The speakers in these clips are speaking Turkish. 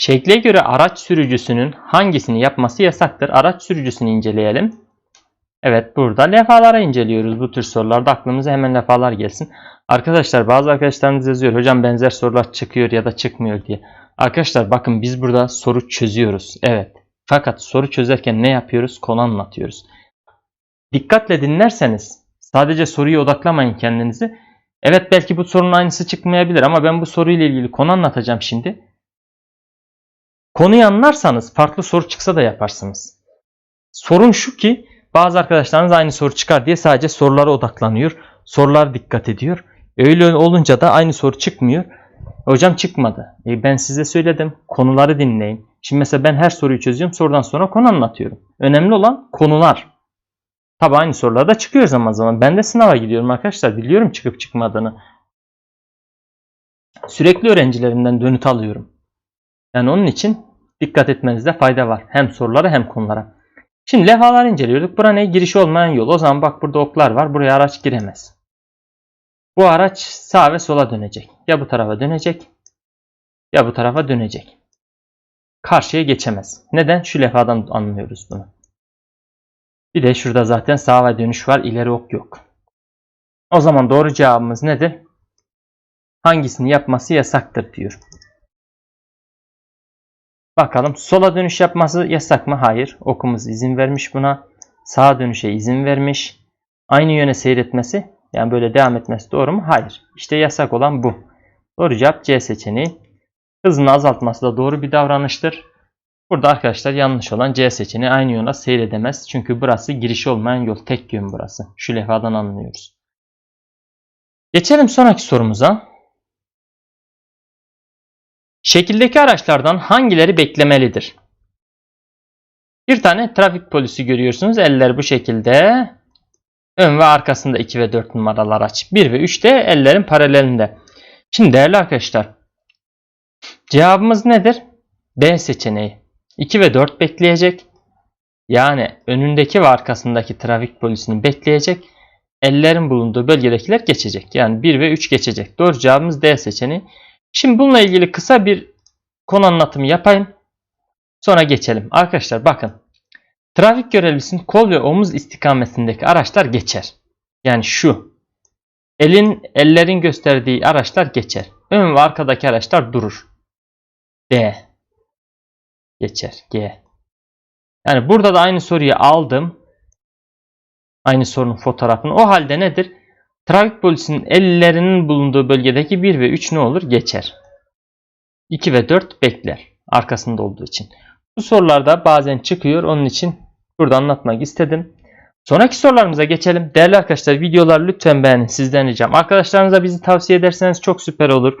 Şekle göre araç sürücüsünün hangisini yapması yasaktır? Araç sürücüsünü inceleyelim. Evet burada lefalara inceliyoruz. Bu tür sorularda aklımıza hemen lefalar gelsin. Arkadaşlar bazı arkadaşlarımız yazıyor. Hocam benzer sorular çıkıyor ya da çıkmıyor diye. Arkadaşlar bakın biz burada soru çözüyoruz. Evet. Fakat soru çözerken ne yapıyoruz? Konu anlatıyoruz. Dikkatle dinlerseniz sadece soruya odaklamayın kendinizi. Evet belki bu sorunun aynısı çıkmayabilir ama ben bu soruyla ilgili konu anlatacağım şimdi. Konuyu anlarsanız farklı soru çıksa da yaparsınız. Sorun şu ki bazı arkadaşlarınız aynı soru çıkar diye sadece sorulara odaklanıyor. Sorular dikkat ediyor. Öyle olunca da aynı soru çıkmıyor. Hocam çıkmadı. E ben size söyledim. Konuları dinleyin. Şimdi mesela ben her soruyu çözüyorum. Sorudan sonra konu anlatıyorum. Önemli olan konular. Tabi aynı sorular da çıkıyor zaman zaman. Ben de sınava gidiyorum arkadaşlar. Biliyorum çıkıp çıkmadığını. Sürekli öğrencilerimden dönüt alıyorum. Yani onun için dikkat etmenizde fayda var. Hem sorulara hem konulara. Şimdi levhalar inceliyorduk. Bura ne? Giriş olmayan yol. O zaman bak burada oklar var. Buraya araç giremez. Bu araç sağa ve sola dönecek. Ya bu tarafa dönecek ya bu tarafa dönecek. Karşıya geçemez. Neden? Şu levhadan anlıyoruz bunu. Bir de şurada zaten sağ ve dönüş var. İleri ok yok. O zaman doğru cevabımız nedir? Hangisini yapması yasaktır diyor. Bakalım sola dönüş yapması yasak mı? Hayır. Okumuz izin vermiş buna. Sağa dönüşe izin vermiş. Aynı yöne seyretmesi yani böyle devam etmesi doğru mu? Hayır. İşte yasak olan bu. Doğru cevap C seçeneği. Hızını azaltması da doğru bir davranıştır. Burada arkadaşlar yanlış olan C seçeneği aynı yöne seyredemez. Çünkü burası giriş olmayan yol. Tek yön burası. Şu levhadan anlıyoruz. Geçelim sonraki sorumuza. Şekildeki araçlardan hangileri beklemelidir? Bir tane trafik polisi görüyorsunuz. Eller bu şekilde. Ön ve arkasında 2 ve 4 numaralı araç. 1 ve 3 de ellerin paralelinde. Şimdi değerli arkadaşlar. Cevabımız nedir? B seçeneği. 2 ve 4 bekleyecek. Yani önündeki ve arkasındaki trafik polisini bekleyecek. Ellerin bulunduğu bölgedekiler geçecek. Yani 1 ve 3 geçecek. Doğru cevabımız D seçeneği. Şimdi bununla ilgili kısa bir konu anlatımı yapayım. Sonra geçelim. Arkadaşlar bakın. Trafik görevlisinin kol ve omuz istikametindeki araçlar geçer. Yani şu. Elin, ellerin gösterdiği araçlar geçer. Ön ve arkadaki araçlar durur. D. Geçer. G. Yani burada da aynı soruyu aldım. Aynı sorunun fotoğrafını. O halde nedir? Trafik polisinin ellerinin bulunduğu bölgedeki 1 ve 3 ne olur? Geçer. 2 ve 4 bekler. Arkasında olduğu için. Bu sorularda bazen çıkıyor. Onun için burada anlatmak istedim. Sonraki sorularımıza geçelim. Değerli arkadaşlar videoları lütfen beğenin. Sizden ricam. Arkadaşlarınıza bizi tavsiye ederseniz çok süper olur.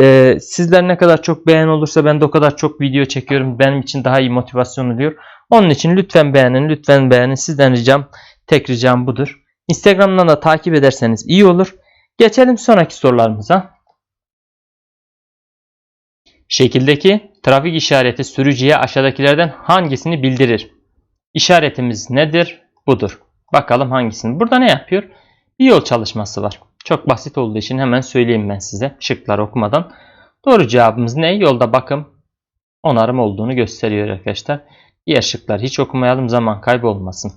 Ee, sizler ne kadar çok beğen olursa ben de o kadar çok video çekiyorum. Benim için daha iyi motivasyon oluyor. Onun için lütfen beğenin. Lütfen beğenin. Sizden ricam. Tek ricam budur. Instagram'dan da takip ederseniz iyi olur. Geçelim sonraki sorularımıza. Şekildeki trafik işareti sürücüye aşağıdakilerden hangisini bildirir? İşaretimiz nedir? Budur. Bakalım hangisini. Burada ne yapıyor? Bir yol çalışması var. Çok basit olduğu için hemen söyleyeyim ben size şıkları okumadan. Doğru cevabımız ne? Yolda bakım onarım olduğunu gösteriyor arkadaşlar. Diğer şıklar hiç okumayalım zaman kaybı olmasın.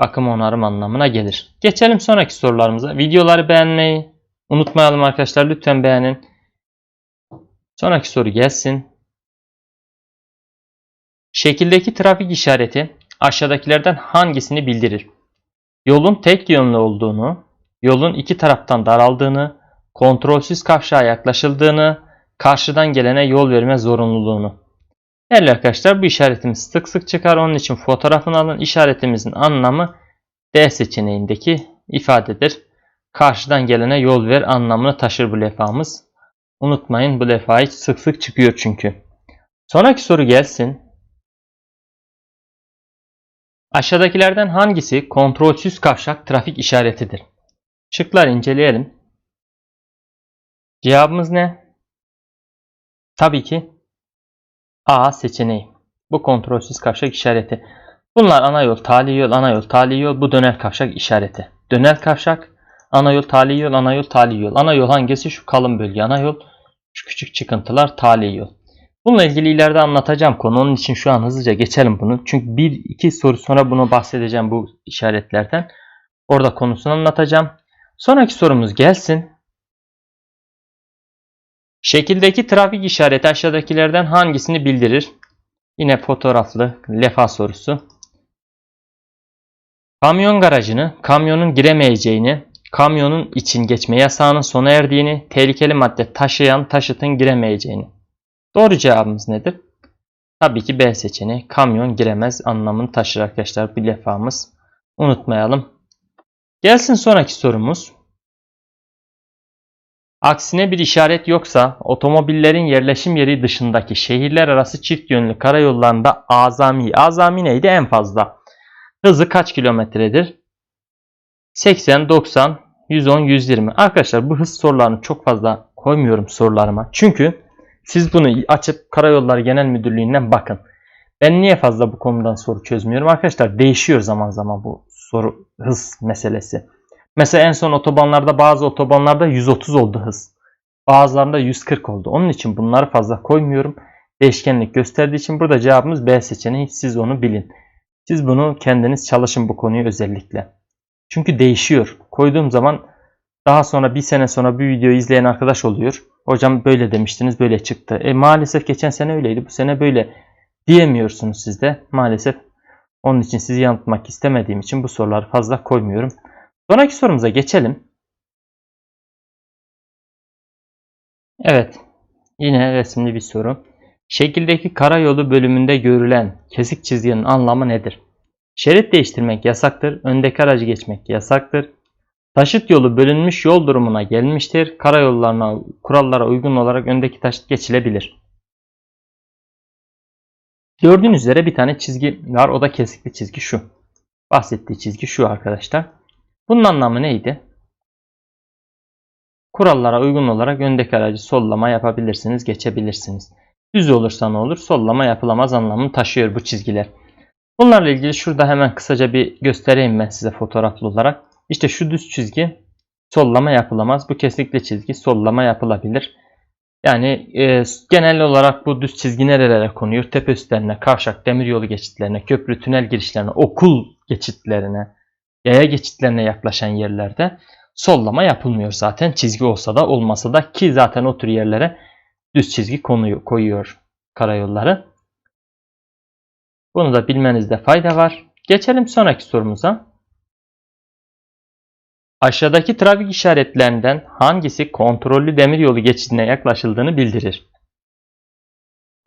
Bakım onarım anlamına gelir. Geçelim sonraki sorularımıza. Videoları beğenmeyi unutmayalım arkadaşlar. Lütfen beğenin. Sonraki soru gelsin. Şekildeki trafik işareti aşağıdakilerden hangisini bildirir? Yolun tek yönlü olduğunu, yolun iki taraftan daraldığını, kontrolsüz kavşağa yaklaşıldığını, karşıdan gelene yol verme zorunluluğunu. Değerli arkadaşlar bu işaretimiz sık sık çıkar. Onun için fotoğrafını alın. İşaretimizin anlamı D seçeneğindeki ifadedir. Karşıdan gelene yol ver anlamını taşır bu lefamız. Unutmayın bu lefa hiç sık sık çıkıyor çünkü. Sonraki soru gelsin. Aşağıdakilerden hangisi kontrolsüz kavşak trafik işaretidir? Şıklar inceleyelim. Cevabımız ne? Tabii ki A seçeneği. Bu kontrolsüz kavşak işareti. Bunlar ana yol, tali yol, ana yol, tali yol. Bu dönel kavşak işareti. Dönel kavşak, ana yol, tali yol, ana yol, tali yol. Ana yol hangisi? Şu kalın bölge ana yol. Şu küçük çıkıntılar tali yol. Bununla ilgili ileride anlatacağım konu. Onun için şu an hızlıca geçelim bunu. Çünkü bir iki soru sonra bunu bahsedeceğim bu işaretlerden. Orada konusunu anlatacağım. Sonraki sorumuz gelsin. Şekildeki trafik işareti aşağıdakilerden hangisini bildirir? Yine fotoğraflı lefa sorusu. Kamyon garajını, kamyonun giremeyeceğini, kamyonun için geçme yasağının sona erdiğini, tehlikeli madde taşıyan taşıtın giremeyeceğini. Doğru cevabımız nedir? Tabii ki B seçeneği. Kamyon giremez anlamını taşır arkadaşlar bir lefamız. Unutmayalım. Gelsin sonraki sorumuz. Aksine bir işaret yoksa otomobillerin yerleşim yeri dışındaki şehirler arası çift yönlü karayollarında azami, azami neydi en fazla? Hızı kaç kilometredir? 80, 90, 110, 120. Arkadaşlar bu hız sorularını çok fazla koymuyorum sorularıma. Çünkü siz bunu açıp Karayolları Genel Müdürlüğü'nden bakın. Ben niye fazla bu konudan soru çözmüyorum? Arkadaşlar değişiyor zaman zaman bu soru hız meselesi. Mesela en son otobanlarda bazı otobanlarda 130 oldu hız. Bazılarında 140 oldu. Onun için bunları fazla koymuyorum. Değişkenlik gösterdiği için burada cevabımız B seçeneği. Siz onu bilin. Siz bunu kendiniz çalışın bu konuyu özellikle. Çünkü değişiyor. Koyduğum zaman daha sonra bir sene sonra bir videoyu izleyen arkadaş oluyor. Hocam böyle demiştiniz böyle çıktı. E maalesef geçen sene öyleydi bu sene böyle diyemiyorsunuz siz de maalesef. Onun için sizi yanıltmak istemediğim için bu soruları fazla koymuyorum. Sonraki sorumuza geçelim. Evet. Yine resimli bir soru. Şekildeki karayolu bölümünde görülen kesik çizginin anlamı nedir? Şerit değiştirmek yasaktır. Öndeki aracı geçmek yasaktır. Taşıt yolu bölünmüş yol durumuna gelmiştir. Karayollarına kurallara uygun olarak öndeki taşıt geçilebilir. Gördüğünüz üzere bir tane çizgi var. O da kesikli çizgi şu. Bahsettiği çizgi şu arkadaşlar. Bunun anlamı neydi? Kurallara uygun olarak öndeki aracı sollama yapabilirsiniz, geçebilirsiniz. Düz olursa ne olur? Sollama yapılamaz anlamını taşıyor bu çizgiler. Bunlarla ilgili şurada hemen kısaca bir göstereyim ben size fotoğraflı olarak. İşte şu düz çizgi sollama yapılamaz. Bu kesikli çizgi sollama yapılabilir. Yani e, genel olarak bu düz çizgi nerelere konuyor? Tepe üstlerine, kavşak, demiryolu geçitlerine, köprü, tünel girişlerine, okul geçitlerine, yaya geçitlerine yaklaşan yerlerde sollama yapılmıyor zaten. Çizgi olsa da olmasa da ki zaten o tür yerlere düz çizgi konuyor, koyuyor karayolları. Bunu da bilmenizde fayda var. Geçelim sonraki sorumuza. Aşağıdaki trafik işaretlerinden hangisi kontrollü demiryolu geçidine yaklaşıldığını bildirir?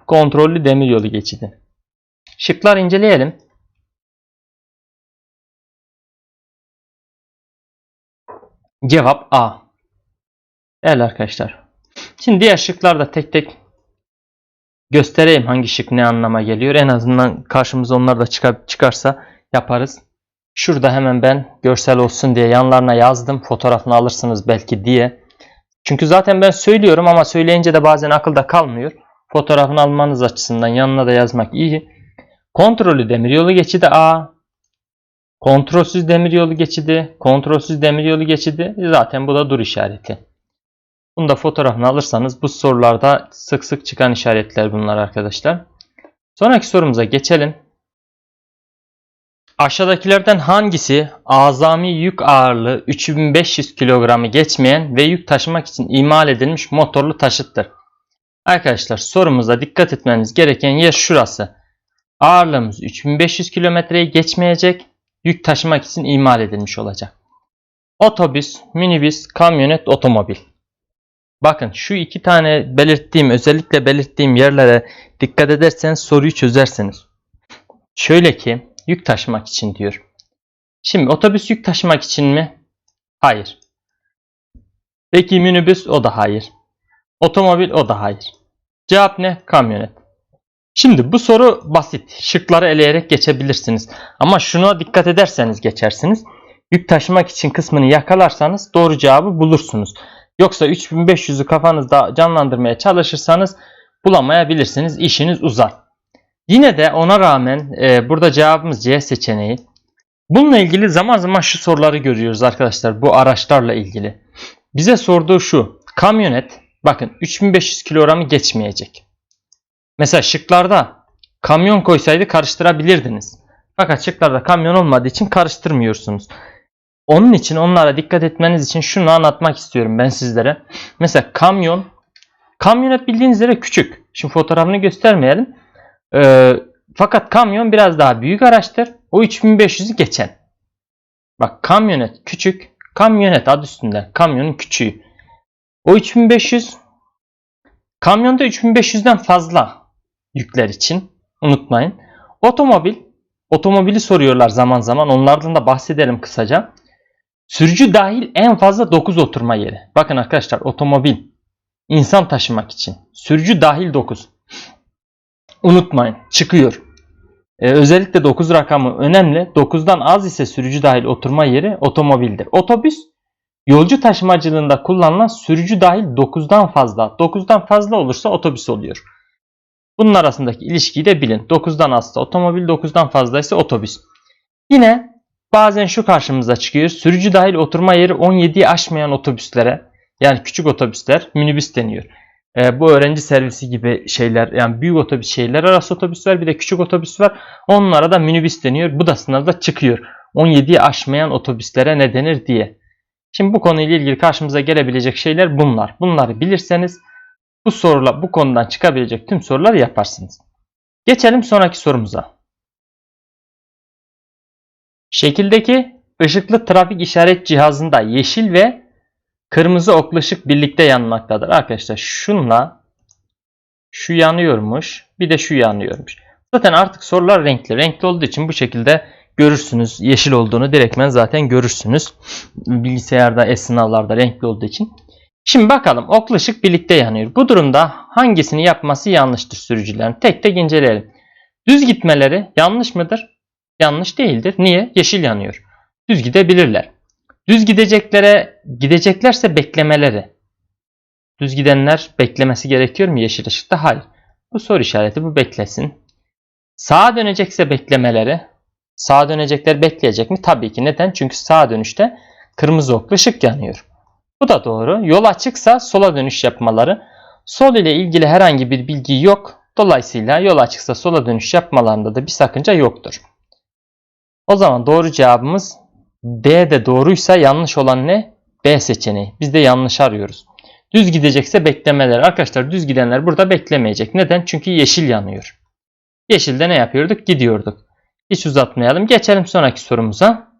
Kontrollü demiryolu geçidi. Şıklar inceleyelim. Cevap A. Evet arkadaşlar. Şimdi diğer şıklar da tek tek göstereyim hangi şık ne anlama geliyor. En azından karşımıza onlar da çıkar, çıkarsa yaparız. Şurada hemen ben görsel olsun diye yanlarına yazdım. Fotoğrafını alırsınız belki diye. Çünkü zaten ben söylüyorum ama söyleyince de bazen akılda kalmıyor. Fotoğrafını almanız açısından yanına da yazmak iyi. Kontrollü demiryolu geçidi A. Kontrolsüz demiryolu geçidi, kontrolsüz demiryolu geçidi zaten bu da dur işareti. Bunu da fotoğrafını alırsanız bu sorularda sık sık çıkan işaretler bunlar arkadaşlar. Sonraki sorumuza geçelim. Aşağıdakilerden hangisi azami yük ağırlığı 3500 kilogramı geçmeyen ve yük taşımak için imal edilmiş motorlu taşıttır? Arkadaşlar sorumuza dikkat etmeniz gereken yer şurası. Ağırlığımız 3500 kilometreyi geçmeyecek yük taşımak için imal edilmiş olacak. Otobüs, minibüs, kamyonet, otomobil. Bakın şu iki tane belirttiğim, özellikle belirttiğim yerlere dikkat ederseniz soruyu çözersiniz. Şöyle ki yük taşımak için diyor. Şimdi otobüs yük taşımak için mi? Hayır. Peki minibüs o da hayır. Otomobil o da hayır. Cevap ne? Kamyonet. Şimdi bu soru basit. Şıkları eleyerek geçebilirsiniz. Ama şuna dikkat ederseniz geçersiniz. Yük taşımak için kısmını yakalarsanız doğru cevabı bulursunuz. Yoksa 3500'ü kafanızda canlandırmaya çalışırsanız bulamayabilirsiniz. İşiniz uzar. Yine de ona rağmen e, burada cevabımız C seçeneği. Bununla ilgili zaman zaman şu soruları görüyoruz arkadaşlar bu araçlarla ilgili. Bize sorduğu şu. Kamyonet bakın 3500 kilogramı geçmeyecek. Mesela şıklarda kamyon koysaydı karıştırabilirdiniz. Fakat şıklarda kamyon olmadığı için karıştırmıyorsunuz. Onun için onlara dikkat etmeniz için şunu anlatmak istiyorum ben sizlere. Mesela kamyon, kamyonet bildiğiniz üzere küçük. Şimdi fotoğrafını göstermeyelim. Ee, fakat kamyon biraz daha büyük araçtır. O 3500'ü geçen. Bak kamyonet küçük. Kamyonet adı üstünde. Kamyonun küçüğü. O 3500 kamyonda 3500'den fazla yükler için. Unutmayın. Otomobil otomobili soruyorlar zaman zaman. Onlardan da bahsedelim kısaca. Sürücü dahil en fazla 9 oturma yeri. Bakın arkadaşlar otomobil insan taşımak için. Sürücü dahil 9. Unutmayın çıkıyor. Ee, özellikle 9 rakamı önemli. 9'dan az ise sürücü dahil oturma yeri otomobildir. Otobüs yolcu taşımacılığında kullanılan sürücü dahil 9'dan fazla. 9'dan fazla olursa otobüs oluyor. Bunun arasındaki ilişkiyi de bilin. 9'dan azsa otomobil, 9'dan fazlaysa otobüs. Yine bazen şu karşımıza çıkıyor. Sürücü dahil oturma yeri 17'yi aşmayan otobüslere yani küçük otobüsler minibüs deniyor. Ee, bu öğrenci servisi gibi şeyler yani büyük otobüs şeyler arası otobüs var bir de küçük otobüs var. Onlara da minibüs deniyor. Bu da sınavda çıkıyor. 17'yi aşmayan otobüslere ne denir diye. Şimdi bu konuyla ilgili karşımıza gelebilecek şeyler bunlar. Bunları bilirseniz bu sorular bu konudan çıkabilecek tüm soruları yaparsınız. Geçelim sonraki sorumuza. Şekildeki ışıklı trafik işaret cihazında yeşil ve kırmızı oklı ışık birlikte yanmaktadır. Arkadaşlar şunla şu yanıyormuş bir de şu yanıyormuş. Zaten artık sorular renkli. Renkli olduğu için bu şekilde görürsünüz. Yeşil olduğunu direktmen zaten görürsünüz. Bilgisayarda, e-sınavlarda renkli olduğu için. Şimdi bakalım oklu ışık birlikte yanıyor. Bu durumda hangisini yapması yanlıştır sürücülerin? Tek tek inceleyelim. Düz gitmeleri yanlış mıdır? Yanlış değildir. Niye? Yeşil yanıyor. Düz gidebilirler. Düz gideceklere gideceklerse beklemeleri. Düz gidenler beklemesi gerekiyor mu yeşil ışıkta? Hayır. Bu soru işareti bu beklesin. Sağa dönecekse beklemeleri. Sağa dönecekler bekleyecek mi? Tabii ki. Neden? Çünkü sağa dönüşte kırmızı oklu ışık yanıyor. Bu da doğru. Yol açıksa sola dönüş yapmaları. Sol ile ilgili herhangi bir bilgi yok. Dolayısıyla yol açıksa sola dönüş yapmalarında da bir sakınca yoktur. O zaman doğru cevabımız D de doğruysa yanlış olan ne? B seçeneği. Biz de yanlış arıyoruz. Düz gidecekse beklemeler. Arkadaşlar düz gidenler burada beklemeyecek. Neden? Çünkü yeşil yanıyor. Yeşilde ne yapıyorduk? Gidiyorduk. Hiç uzatmayalım. Geçelim sonraki sorumuza.